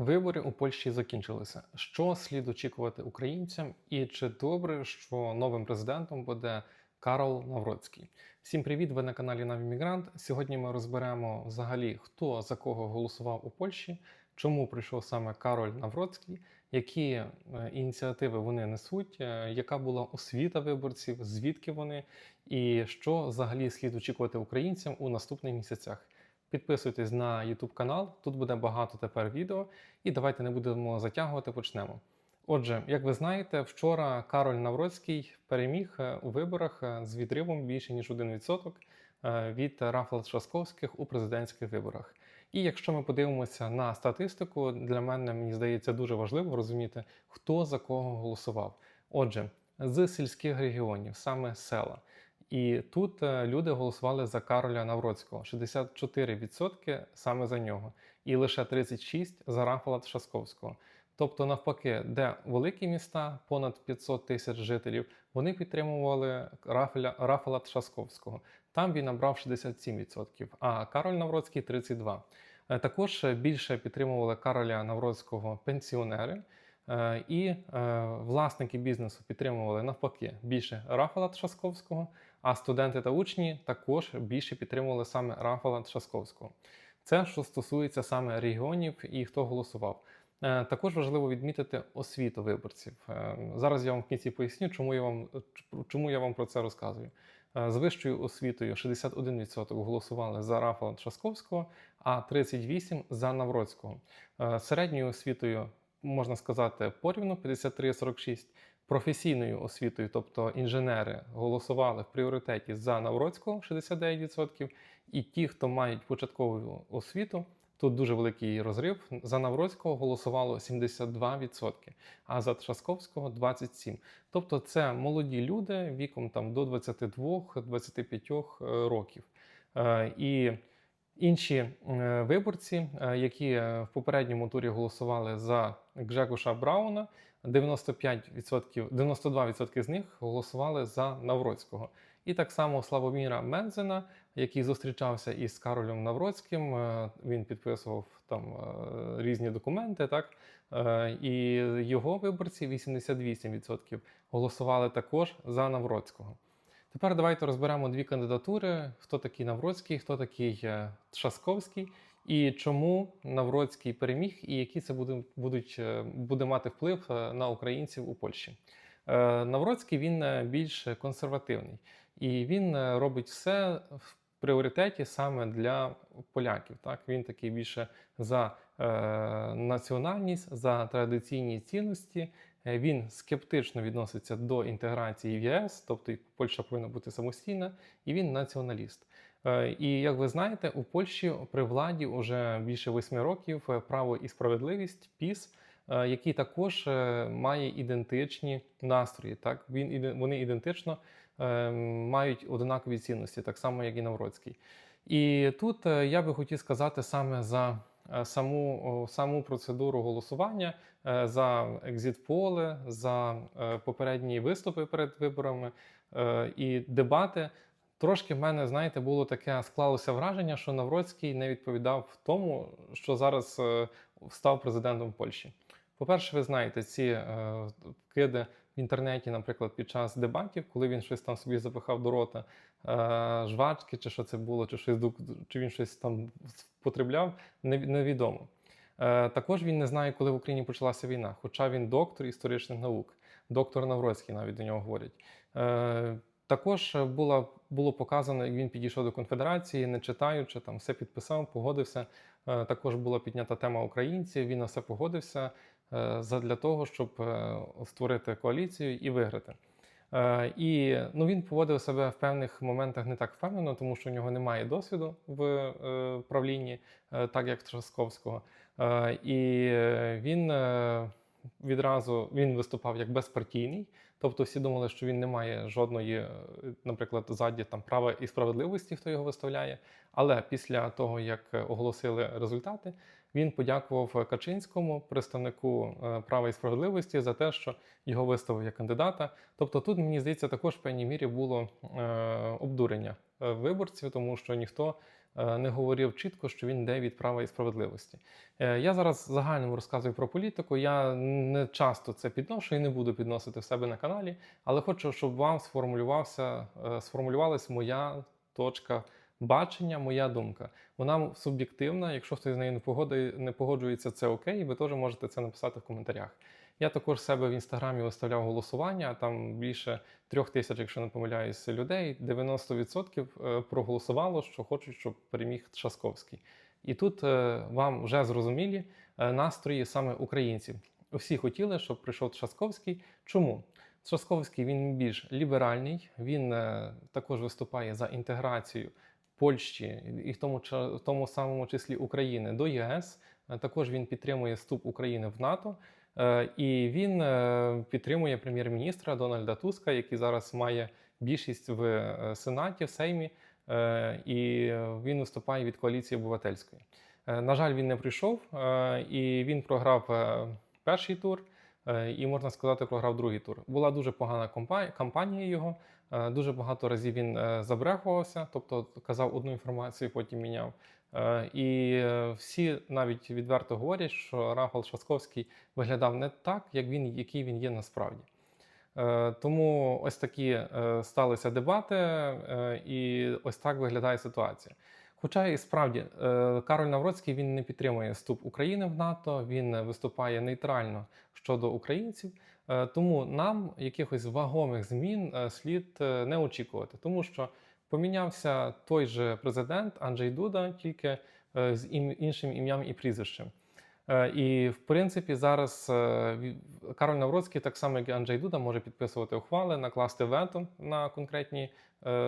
Вибори у Польщі закінчилися. Що слід очікувати українцям, і чи добре, що новим президентом буде Карол Навроцький? Всім привіт! Ви на каналі Навімігрант. Сьогодні ми розберемо взагалі, хто за кого голосував у Польщі, чому прийшов саме Кароль Навроцький, які е, ініціативи вони несуть, е, яка була освіта виборців, звідки вони, і що взагалі слід очікувати українцям у наступних місяцях. Підписуйтесь на YouTube канал, тут буде багато тепер відео, і давайте не будемо затягувати, почнемо. Отже, як ви знаєте, вчора Кароль Навроцький переміг е, у виборах е, з відривом більше ніж 1% е, від Рафала Трашковських у президентських виборах. І якщо ми подивимося на статистику, для мене мені здається дуже важливо розуміти, хто за кого голосував. Отже, з сільських регіонів, саме села. І тут е, люди голосували за Кароля Навроцького 64% саме за нього, і лише 36% за Рафала Тшасковського. Тобто, навпаки, де великі міста, понад 500 тисяч жителів, вони підтримували Рафаля, Рафала Тшасковського. Там він набрав 67%, а Кароль Навроцький 32%. Е, Також більше підтримували Кароля Навроцького пенсіонери. Е, І власники бізнесу підтримували навпаки більше Рафала Тшасковського, а студенти та учні також більше підтримували саме Рафала Тшасковського. Це що стосується саме регіонів і хто голосував. Е, Також важливо відмітити освіту виборців. Е, Зараз я вам в кінці поясню, чому я вам, чому я вам про це розказую. Е, З вищою освітою 61% голосували за Рафала Тшасковського, а 38% за Навроцького. Середньою освітою можна сказати, порівну 53-46. Професійною освітою, тобто інженери, голосували в пріоритеті за Навроцького 69%, і ті, хто мають початкову освіту, тут дуже великий розрив. За Навроцького голосувало 72%, а за Трашковського 27%. Тобто це молоді люди віком там до 22-25 років. Е, І Інші е, виборці, е, які е, в попередньому турі голосували за Гжекуша Брауна, 95%, 92% з них голосували за Навроцького. І так само Славоміра Мензена, який зустрічався із Каролем Навроцьким, він підписував там різні документи, так і його виборці 88% голосували також за Навроцького. Тепер давайте розберемо дві кандидатури: хто такий Навроцький, хто такий е, Тшасковський, і чому Навроцький переміг, і які це буде, будуть, е, буде мати вплив е, на українців у Польщі. Навроцький він більш консервативний, і він робить все в пріоритеті саме для поляків. Так він такий більше за національність, за традиційні цінності. Е, Він скептично відноситься до інтеграції в ЄС, тобто Польща повинна бути самостійна, і він націоналіст. Е, І як ви знаєте, у Польщі при владі вже більше восьми років е, право і справедливість ПІС, який також має ідентичні настрої. Так він вони ідентично мають однакові цінності, так само як і Навроцький. І тут я би хотів сказати саме за саму, саму процедуру голосування, е, за екзит-поли, за е, попередні виступи перед виборами е, і дебати. Трошки в мене, знаєте, було таке склалося враження, що Навроцький не відповідав тому, що зараз став президентом Польщі. По-перше, ви знаєте, ці вкиди в інтернеті, наприклад, під час дебатів, коли він щось там собі запихав до рота, жвачки, чи що це було, чи щось чи він щось там потребляв, невідомо. Е, Також він не знає, коли в Україні почалася війна, хоча він доктор історичних наук, доктор Навроцький навіть до нього говорять. Е, Також було, було показано, як він підійшов до конфедерації, не читаючи, там все підписав, погодився. Е, Також була піднята тема українців. Він на все погодився задля того, щоб створити коаліцію і виграти. І ну, він поводив себе в певних моментах не так впевнено, тому що у нього немає досвіду в правлінні, так як Трасковського. Е, І е, він е, відразу він виступав як безпартійний, тобто всі думали, що він не має жодної, наприклад, ззаді там права і справедливості, хто його виставляє. Але після того, як оголосили результати, він подякував Качинському, представнику права і справедливості, за те, що його виставив як кандидата. Тобто, тут мені здається, також в певній мірі було обдурення виборців, тому що ніхто е, не говорив чітко, що він йде від права і справедливості. Е, Я зараз загальному розказую про політику. Я не часто це підношу і не буду підносити в себе на каналі, але хочу, щоб вам сформулювався, сформулювалася моя точка бачення, моя думка. Вона суб'єктивна. Якщо хтось з нею не погоджується, це окей. Ви теж можете це написати в коментарях. Я також себе в інстаграмі виставляв голосування. Там більше трьох тисяч, якщо не помиляюсь, людей. 90% е, проголосувало, що хочуть, щоб переміг Трzaskowski. І тут е, вам вже зрозумілі е, настрої саме українців. Всі хотіли, щоб прийшов Трzaskowski. Чому? Трzaskowski він більш ліберальний, він також виступає за інтеграцію Польщі і в тому, в тому самому числі України до ЄС. Е, Також він підтримує вступ України в НАТО. Е, І він е, підтримує прем'єр-міністра Дональда Туска, який зараз має більшість в Сенаті, в Сеймі, і він виступає від коаліції обивательської. На жаль, він не прийшов, і він програв перший тур, і можна сказати, програв другий тур. Була дуже погана кампанія його. Е, Дуже багато разів він е, забрехувався, тобто казав одну інформацію, потім міняв. Е, І всі навіть відверто говорять, що Рафал Шасковський виглядав не так, як він, який він є насправді. Тому ось такі сталися дебати, і ось так виглядає ситуація. Хоча і справді Кароль Навроцький він не підтримує вступ України в НАТО, він виступає нейтрально щодо українців. Е, Тому нам якихось вагомих змін е, слід е, не очікувати, тому що помінявся той же президент Анджей Дуда, тільки з іншим ім'ям і прізвищем. І в принципі зараз Кароль Навроцький, так само як і Анджей Дуда, може підписувати ухвали, накласти вето на конкретні,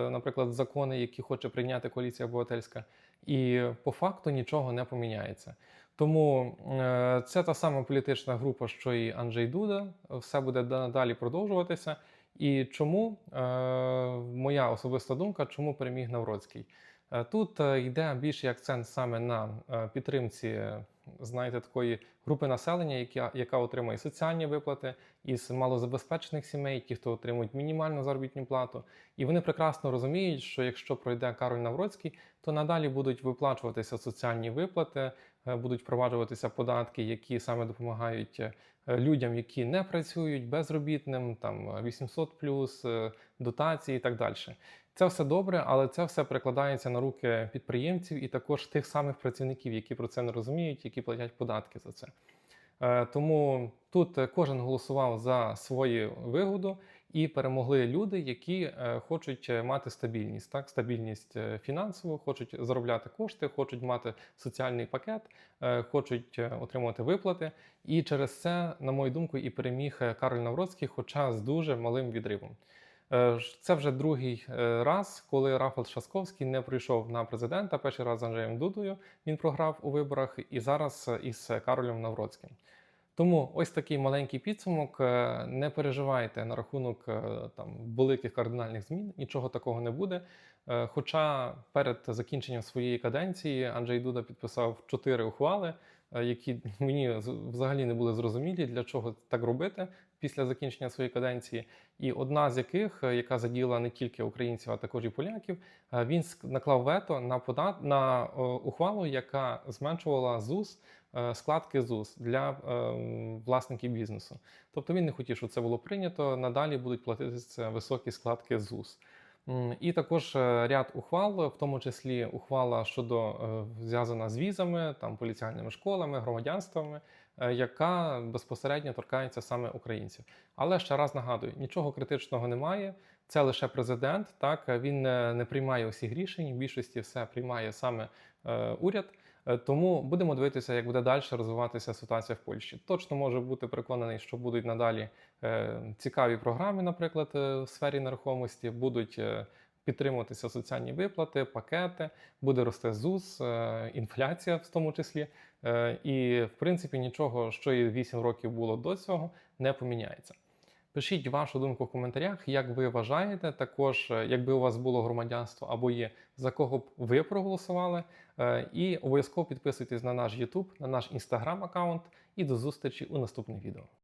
наприклад, закони, які хоче прийняти коаліція обивательська, і по факту нічого не поміняється. Тому е, це та сама політична група, що і Анджей Дуда. Все буде надалі продовжуватися. І чому е, моя особиста думка, чому переміг Навроцький? Е, Тут йде більший акцент саме на підтримці, знаєте, такої групи населення, яка, яка отримує соціальні виплати із малозабезпечених сімей, ті, хто отримують мінімальну заробітну плату. І вони прекрасно розуміють, що якщо пройде Кароль Навроцький, то надалі будуть виплачуватися соціальні виплати, будуть впроваджуватися податки, які саме допомагають е, людям, які не працюють, безробітним, там 800 плюс, е, дотації і так далі. Це все добре, але це все перекладається на руки підприємців і також тих самих працівників, які про це не розуміють, які платять податки за це. Е, Тому тут е, кожен голосував за свою вигоду і перемогли люди, які е, хочуть е, мати стабільність, так, стабільність е, фінансову, хочуть заробляти кошти, хочуть мати соціальний пакет, хочуть отримувати виплати. І через це, на мою думку, і переміг Кароль Навроцький, хоча з дуже малим відривом. Це вже другий раз, коли Рафал Шасковський не прийшов на президента. Перший раз з Анджеєм Дудою він програв у виборах, і зараз із Каролем Навроцьким. Тому ось такий маленький підсумок. Е, Не переживайте на рахунок е, там великих кардинальних змін, нічого такого не буде. Е, Хоча перед закінченням своєї каденції Анджей Дуда підписав чотири ухвали, які мені взагалі не були зрозумілі, для чого так робити після закінчення своєї каденції. І одна з яких, яка заділа не тільки українців, а також і поляків, він наклав вето на подат на ухвалу, яка зменшувала ЗУС. Е, Складки ЗУС для е, власників бізнесу. Тобто він не хотів, щоб це було прийнято. Надалі будуть платитися високі складки ЗУС. І також е, ряд ухвал, в тому числі ухвала щодо зв'язана з візами, там поліціальними школами, громадянствами, яка безпосередньо торкається саме українців. Але ще раз нагадую, нічого критичного немає. Це лише президент. Так він не, приймає усіх рішень. В більшості все приймає саме е, уряд. Е, Тому будемо дивитися, як буде далі розвиватися ситуація в Польщі. Точно може бути переконаний, що будуть надалі е, цікаві програми, наприклад, е, в сфері нерухомості, будуть е, підтримуватися соціальні виплати, пакети, буде рости ЗУС, е, інфляція в тому числі. Е, І в принципі нічого, що і 8 років було до цього, не поміняється. Пишіть вашу думку в коментарях, як ви вважаєте, також е, якби у вас було громадянство або є, за кого б ви проголосували. Е, І обов'язково підписуйтесь на наш YouTube, на наш Instagram аккаунт і до зустрічі у наступних відео.